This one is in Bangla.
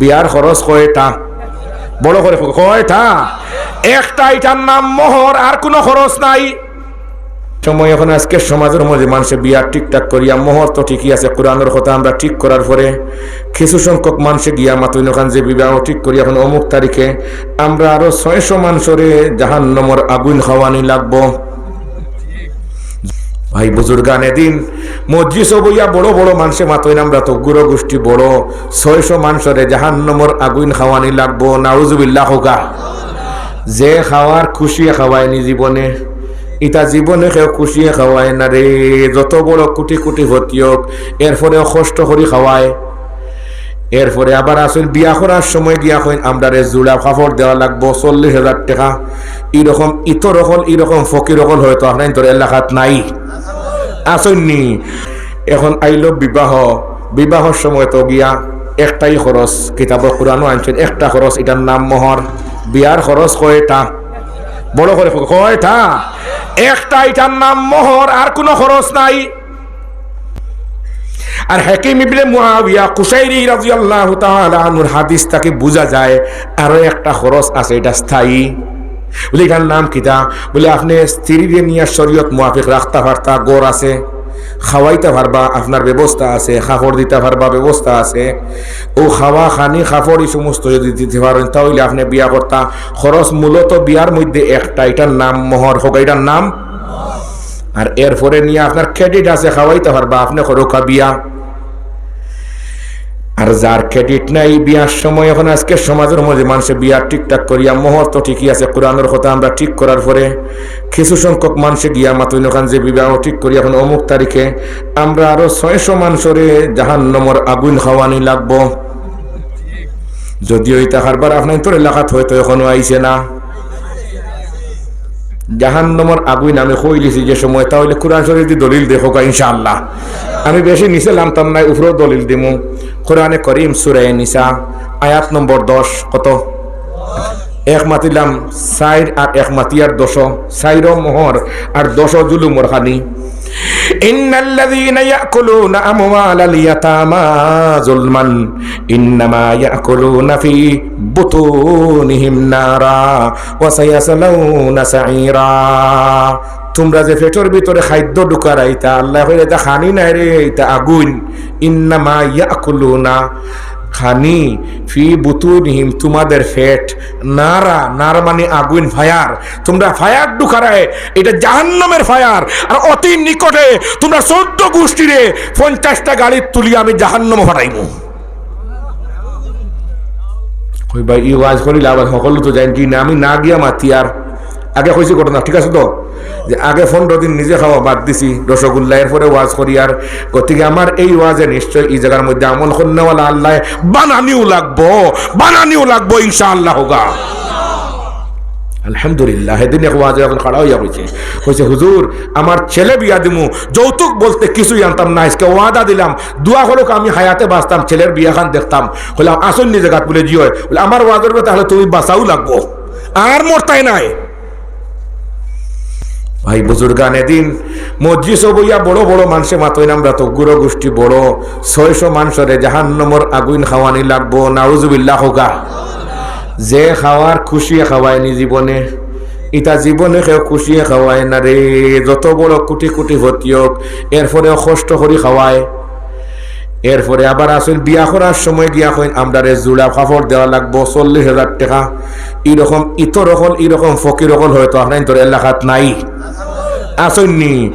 বিয়ার খরচ কয়টা? বড় করে কয়টা? একটা এটার নাম মোহর, আর কোনো খরচ নাই। সময় এখন আজকের সমাজের মধ্যে মানুষের বিয়া ঠিকঠাক করিয়া, মোহর তো ঠিকই আছে, কোরআনের কথা আমরা ঠিক করার পরে কিছু সংখ্যক মানুষে গিয়া মাতুইন ওখান যে বিবাহ ঠিক করি, এখন অমুক তারিখে আমরা আরও ছয়শো মানুষরে জাহান নম্বর আগুন খাওয়ানি লাগবো। ভাই বুজুর্গানে দিন। মসজিদ বইয়া বড় বড় মানুষে মাতইন আমরা তো গুরু গোষ্ঠী বড়। ছয়শো মানুষরে জাহান নম্বর আগুন খাওয়ানি লাগবো, নাউজুবিল্লাহ হোকা যে খাওয়ার খুশিয়ে খাওয়ায়নি জীবনে ইটা জীবনে কেউ খুশিয়ে খাওয়ায় না রে। যত বড় কোটি কোটি ভর্তি হোক এরপরেও কষ্ট করি খাওয়ায়। এরপরে আবার আসল বিয়া করার সময় গিয়া হইন আমরা রে জোড়া কাপড় দেওয়া লাগবো, চল্লিশ হাজার টাকা। এরকম ইতর অকল এরকম ফকির অকল হয়তো আপনার তোর এলাকাত নাই। আসেননি। এখন আইল বিবাহ। বিবাহর সময় তো গিয়া একটাই খরচ কিতাব কোরআনও আনছেন, একটা খরচ, এটার নাম মোহর। বিয়ার খরচ কয়টা? বড় করে কয়টা? একটা, এটার নাম মোহর, আর কোনো খরচ নাই। আর হাকিম ইবনে মুয়াবিয়া কুশাইরি রাদিয়াল্লাহু তাআলা আনহুর হাদিস তাকে বোঝা যায়, আরও একটা খরচ আছে, এটা স্থায়ী। বলে এটার নাম কিতা বলে, আপনি স্ত্রীকে নিয়ে শরীয়ত মুয়াফিক রাখতে পারতা গড় আছে, খাওয়াইতে পারবা আপনার ব্যবস্থা আছে, খাফড় দিতে পারবা ব্যবস্থা আছে। ও খাওয়া, খানি, খাফড়, এই সমস্ত যদি দিতে পারেন, তাহলে আপনি বিয়া করতা। খরচ মূলত বিয়ার মধ্যে একটা, এটার নাম মোহর হোক, এটার নাম আর এরপরে নিয়ে আপনার ক্রেডিট আছে, খাওয়াইতে পারবা আপনি খরকা বিয়া। আর যার ক্রেডিট নাই, বিয়ার সময় এখন আজকে সমাজের মধ্যে মানুষের বিয়ার ঠিকঠাক করিয়া মোহর তো ঠিকই আছে, কোরআনের কথা আমরা ঠিক করার পরে কিছু সংখ্যক মানুষে গিয়া মাতুইন ওখান যে বিবাহ ঠিক করি এখন অমুক তারিখে, আমরা আরও ছয়শো মানুষরে জাহান নম্বর আগুন খাওয়ানি লাগবো। যদিও ইতা হারবার আপনার তোর এলাকাত হয়তো এখনও আইছে না। জাহান নম্বর আগুন আমি কইলিছি যে সময়, তাহলে কোরআন শরীফ দলিল দেখো ইনশাআল্লাহ। আমি বেশি নিচে নামতাম নাই উপরেও দলিল দিমু কোরআনে করিম সুরায় নিসা আয়াত নম্বর দশ কত এক মাতিলাম সাইর আর এক মাতিয়ার দশ সাইর মোহর আর দশ জুলুমর খানি إن الذين يأكلون أموال اليتامى ظلما إنما يأكلون في بطونهم نارا وسيصلون سعيرا তোমরা যে পেটের ভিতরে খাদ্য ঢুকারাইতা আল্লাহ কইলে এটা খানি নাই রে এটা আগুন। ইন্নামা ইয়াকুলুনা খানি ফি বুতুনিহিম, তোমাদের ফেট। নারা, নার মানে আগুন, ফায়ার। তোমরা ফায়ার ঢুকারায় এটা জাহান্নামের ফায়ার। আর অতি নিকটে তোমরা চোদ্দ গোষ্ঠীরে পঞ্চাশটা গাড়ি তুলি আমি জাহান্নাম ফাটাইব ভাই, ই ওয়াজ করিলে আবার সকলো তো জানি না, আমি না গিয়া মাতি আর আগে কইছি ঘটনা, ঠিক আছে তো? যে আগে পনেরো দিন নিজে খাওয়া বাদ দিছি, রসগোল্লা, এরপরে ওয়াজ করি আর গতিকে আমার এই ওয়াজে নিশ্চয় এই জায়গার মধ্যে আমল কন্যাওয়ালা আল্লাহ বানানিও লাগবো বানানিও লাগবো ইনশা আল্লাহ হোগা। আলহামদুলিল্লাহ সেদিন এক ওয়াজে এখন খাড়া হইয়া হয়েছে কইছে, হুজুর, আমার ছেলে বিয়া দিমু, যৌতুক বলতে কিছুই আনতাম না, আজকে ওয়াদা দিলাম, দোয়া হলো আমি হায়াতে বাঁচতাম, ছেলের বিয়া খান দেখতাম। বললাম আসল নিজে গাত বলে জি বলে, আমার ওয়াদের তাহলে তুমি বাঁচাও লাগবো। আর মরতাই নাই। ভাই বুজুর্গানে দিন। মসজিদ বইয়া বড় বড় মানুষে মাতই আমরা তো গুরু গোষ্ঠী বড়। ছয়শো মানুষরে জাহান নম্বর আগুন খাওয়ানি লাগবো, নাউজুবিল্লাহ হোগা যে খাওয়ার খুশিয়ে খাওয়ায়নি জীবনে ইটা জীবনে কেউ খুশিয়ে খাওয়ায় না রে। যত বড় কোটি কোটি হতিয়ক এরপরে কষ্ট করি খাওয়ায়। এরপরে আবার আসল বিয়া করার সময় গিয়া হইন আমরা রে কাপড় দেওয়া লাগবো, চল্লিশ হাজার টাকা। এরকম ইতর অকল, এরকম ফকির অকল হয়তো আপনার তোর এলাকাত নাই। আসেননি